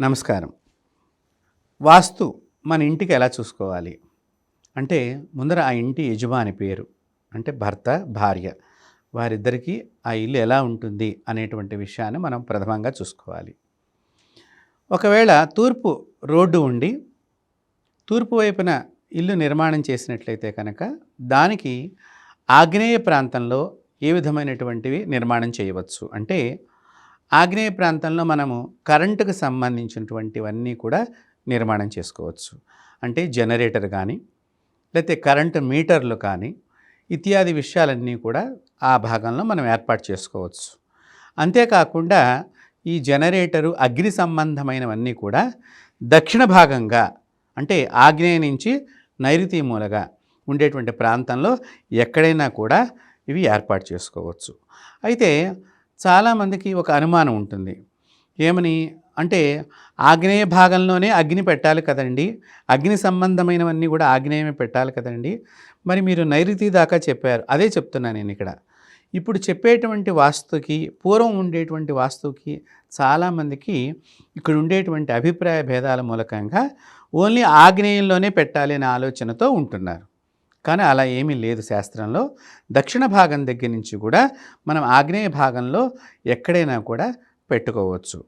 నమస్కారం. వాస్తు మన ఇంటికి ఎలా చూసుకోవాలి? అంటే ముందర ఆ ఇంటి యజమాని పేరు అంటే భర్త భార్య వారిద్దరికీ ఆ ఇల్లు ఎలా ఉంటుంది అనేటువంటి విషయాన్ని మనం ప్రథమంగా చూసుకోవాలి. ఒకవేళ తూర్పు రోడ్డు ఉండి తూర్పు వైపున ఇల్లు నిర్మాణం చేసినట్లయితే కనుక దానికి ఆగ్నేయ ప్రాంతంలో ఏ విధమైనటువంటివి నిర్మాణం చేయవచ్చు? అంటే ఆగ్నేయ ప్రాంతంలో మనము కరెంటుకు సంబంధించినటువంటివన్నీ కూడా నిర్మాణం చేసుకోవచ్చు. అంటే జనరేటర్ కానీ లేకపోతే కరెంటు మీటర్లు కానీ ఇత్యాది విషయాలన్నీ కూడా ఆ భాగంలో మనం ఏర్పాటు చేసుకోవచ్చు. అంతేకాకుండా ఈ జనరేటరు అగ్ని సంబంధమైనవన్నీ కూడా దక్షిణ భాగంగా అంటే ఆగ్నేయ నుంచి నైరుతి మూలగా ఉండేటువంటి ప్రాంతంలో ఎక్కడైనా కూడా ఇవి ఏర్పాటు చేసుకోవచ్చు. అయితే చాలామందికి ఒక అనుమానం ఉంటుంది. ఏమని? అంటే ఆగ్నేయ భాగంలోనే అగ్ని పెట్టాలి కదండి. అగ్ని సంబంధమైనవన్నీ కూడా ఆగ్నేయమే పెట్టాలి కదండి. మరి మీరు నైరుతి దాకా చెప్పారు. అదే చెప్తున్నాను నేను ఇక్కడ. ఇప్పుడు చెప్పేటువంటి వాస్తుకి పూర్వం ఉండేటువంటి వాస్తుకి చాలామందికి ఇక్కడ ఉండేటువంటి అభిప్రాయ భేదాల మూలకంగా ఓన్లీ ఆగ్నేయంలోనే పెట్టాలి అనే ఆలోచనతో ఉంటున్నారు. కానీ అలా ఏమీ లేదు శాస్త్రంలో. దక్షిణ భాగం దగ్గర నుంచి కూడా మనం ఆగ్నేయ భాగంలో ఎక్కడైనా కూడా పెట్టుకోవచ్చు.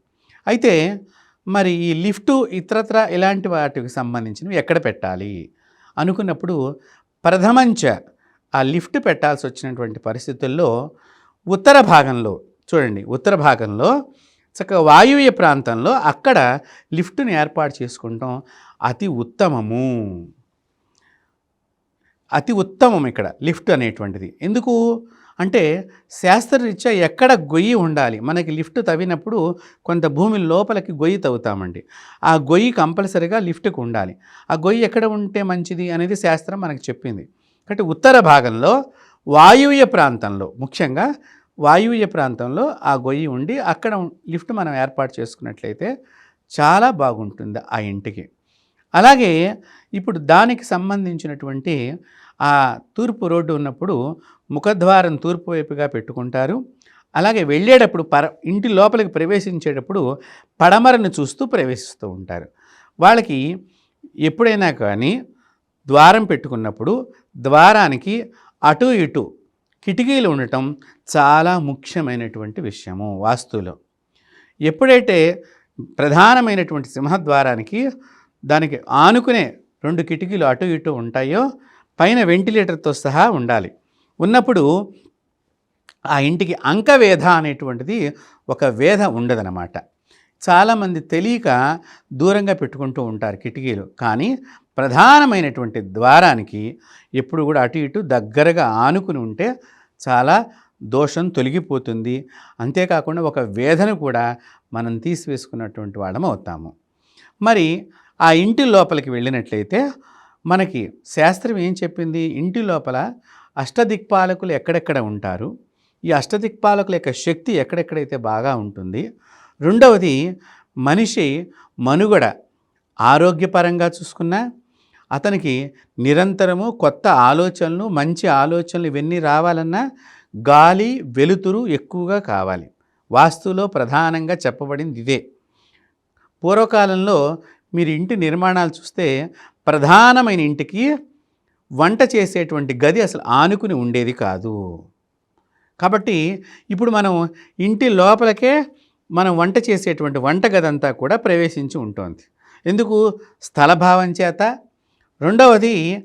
అయితే మరి ఈ లిఫ్టు ఇతరత్ర ఇలాంటి వాటికి సంబంధించినవి ఎక్కడ పెట్టాలి? అనుకున్నప్పుడు ప్రథమంచ ఆ లిఫ్ట్ పెట్టాల్సి వచ్చినటువంటి పరిస్థితుల్లో ఉత్తర భాగంలో చూడండి ఉత్తర భాగంలో చక్కగా వాయువ్య ప్రాంతంలో అక్కడ లిఫ్ట్ని ఏర్పాటు చేసుకుంటాం. అతి ఉత్తమము. అతి ఉత్తమం ఇక్కడ లిఫ్ట్ అనేటువంటిది. ఎందుకు? అంటే శాస్త్రరీత్యా ఎక్కడ గొయ్యి ఉండాలి? మనకి లిఫ్ట్ తవ్వినప్పుడు కొంత భూమి లోపలికి గొయ్యి తవ్వుతామండి. ఆ గొయ్యి కంపల్సరిగా లిఫ్ట్కి ఉండాలి. ఆ గొయ్యి ఎక్కడ ఉంటే మంచిది అనేది శాస్త్రం మనకు చెప్పింది. కాబట్టి ఉత్తర భాగంలో వాయువ్య ప్రాంతంలో ముఖ్యంగా వాయువ్య ప్రాంతంలో ఆ గొయ్యి ఉండి అక్కడ లిఫ్ట్ మనం ఏర్పాటు చేసుకున్నట్లయితే చాలా బాగుంటుంది ఆ ఇంటికి. అలాగే ఇప్పుడు దానికి సంబంధించినటువంటి ఆ తూర్పు రోడ్డు ఉన్నప్పుడు ముఖద్వారం తూర్పు వైపుగా పెట్టుకుంటారు. అలాగే వెళ్ళేటప్పుడు పర ఇంటి లోపలికి ప్రవేశించేటప్పుడు పడమరను చూస్తూ ప్రవేశిస్తూ ఉంటారు. వాళ్ళకి ఎప్పుడైనా కానీ ద్వారం పెట్టుకున్నప్పుడు ద్వారానికి అటు ఇటు కిటికీలు ఉండటం చాలా ముఖ్యమైనటువంటి విషయము వాస్తులో ఎప్పుడైతే ప్రధానమైనటువంటి సింహద్వారానికి దానికి ఆనుకునే రెండు కిటికీలు అటు ఇటు ఉంటాయో పైన వెంటిలేటర్తో సహా ఉండాలి. ఉన్నప్పుడు ఆ ఇంటికి అంకవేధ అనేటువంటిది ఒక వేధ ఉండదనమాట చాలామంది తెలియక దూరంగా పెట్టుకుంటూ ఉంటారు కిటికీలు. కానీ ప్రధానమైనటువంటి ద్వారానికి ఎప్పుడు కూడా అటు ఇటు దగ్గరగా ఆనుకుని ఉంటే చాలా దోషం తొలగిపోతుంది. అంతేకాకుండా ఒక వేదన కూడా మనం తీసివేసుకున్నటువంటి వాళ్ళం అవుతాము. మరి ఆ ఇంటి లోపలికి వెళ్ళినట్లయితే మనకి శాస్త్రం ఏం చెప్పింది? ఇంటి లోపల అష్టదిక్పాలకులు ఎక్కడెక్కడ ఉంటారు? ఈ అష్టదిక్పాలకుల యొక్క శక్తి ఎక్కడెక్కడైతే బాగా ఉంటుంది? రెండవది మనిషి మనుగడ ఆరోగ్యపరంగా చూసుకున్నా అతనికి నిరంతరము కొత్త ఆలోచనలు మంచి ఆలోచనలు ఇవన్నీ రావాలన్నా గాలి వెలుతురు ఎక్కువగా కావాలి. వాస్తులో ప్రధానంగా చెప్పబడింది ఇదే. పూర్వకాలంలో మీరు ఇంటి నిర్మాణాలు చూస్తే ప్రధానమైన ఇంటికి వంట చేసేటువంటి గది అసలు ఆనుకుని ఉండేది కాదు. కాబట్టి ఇప్పుడు మనం ఇంటి లోపలకే మనం వంట చేసేటువంటి వంటగది అంతా కూడా ప్రవేశించి ఉంటుంది. ఎందుకు? స్థలభావం చేత. రెండవది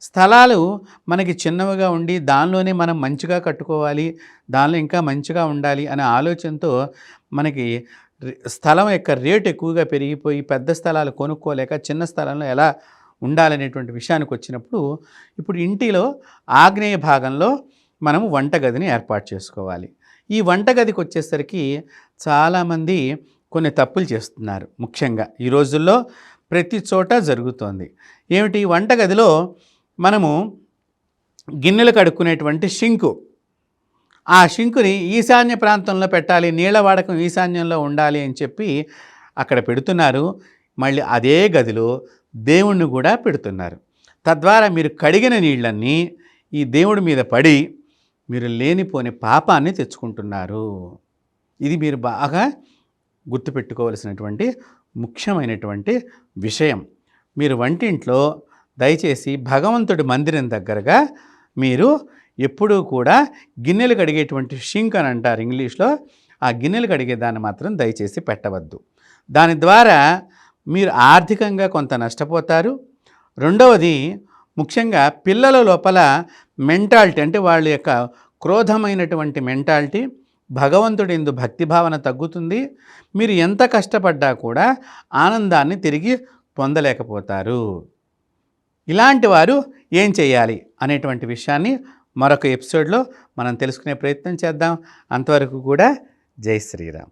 స్థలాలు మనకి చిన్నవిగా ఉండి దానిలోనే మనం మంచిగా కట్టుకోవాలి దానిలో ఇంకా మంచిగా ఉండాలి అనే ఆలోచనతో మనకి స్థలం యొక్క రేటు ఎక్కువగా పెరిగిపోయి పెద్ద స్థలాలు కొనుక్కోలేక చిన్న స్థలంలో ఎలా ఉండాలనేటువంటి విషయానికి వచ్చినప్పుడు ఇప్పుడు ఇంటిలో ఆగ్నేయ భాగంలో మనము వంటగదిని ఏర్పాటు చేసుకోవాలి. ఈ వంటగదికి వచ్చేసరికి చాలామంది కొన్ని తప్పులు చేస్తున్నారు. ముఖ్యంగా ఈ రోజుల్లో ప్రతి చోట జరుగుతోంది. ఏమిటి? వంటగదిలో మనము గిన్నెలు కడుక్కునేటువంటి షింకు ఆ షింకుని ఈశాన్య ప్రాంతంలో పెట్టాలి నీళ్ళ వాడకం ఈశాన్యంలో ఉండాలి అని చెప్పి అక్కడ పెడుతున్నారు. మళ్ళీ అదే గదిలో దేవుణ్ణి కూడా పెడుతున్నారు. తద్వారా మీరు కడిగిన నీళ్ళన్నీ ఈ దేవుడి మీద పడి మీరు లేనిపోని పాపాన్ని తెచ్చుకుంటున్నారు. ఇది మీరు బాగా గుర్తుపెట్టుకోవలసినటువంటి ముఖ్యమైనటువంటి విషయం. మీరు వంటింట్లో దయచేసి భగవంతుడి మందిరం దగ్గరగా మీరు ఎప్పుడూ కూడా గిన్నెలు కడిగేటువంటి షింక్ అని అంటారు ఇంగ్లీష్లో. ఆ గిన్నెలు కడిగే దాన్ని మాత్రం దయచేసి పెట్టవద్దు. దాని ద్వారా మీరు ఆర్థికంగా కొంత నష్టపోతారు. రెండవది ముఖ్యంగా పిల్లల లోపల మెంటాలిటీ అంటే వాళ్ళ యొక్క క్రోధమైనటువంటి మెంటాలిటీ భగవంతుడి ఎందు భక్తిభావన తగ్గుతుంది. మీరు ఎంత కష్టపడ్డా కూడా ఆనందాన్ని తిరిగి పొందలేకపోతారు. ఇలాంటి వారు ఏం చేయాలి అనేటువంటి విషయాన్ని మరొక ఎపిసోడ్లో మనం తెలుసుకునే ప్రయత్నం చేద్దాం. అంతవరకు కూడా జై శ్రీరామ్.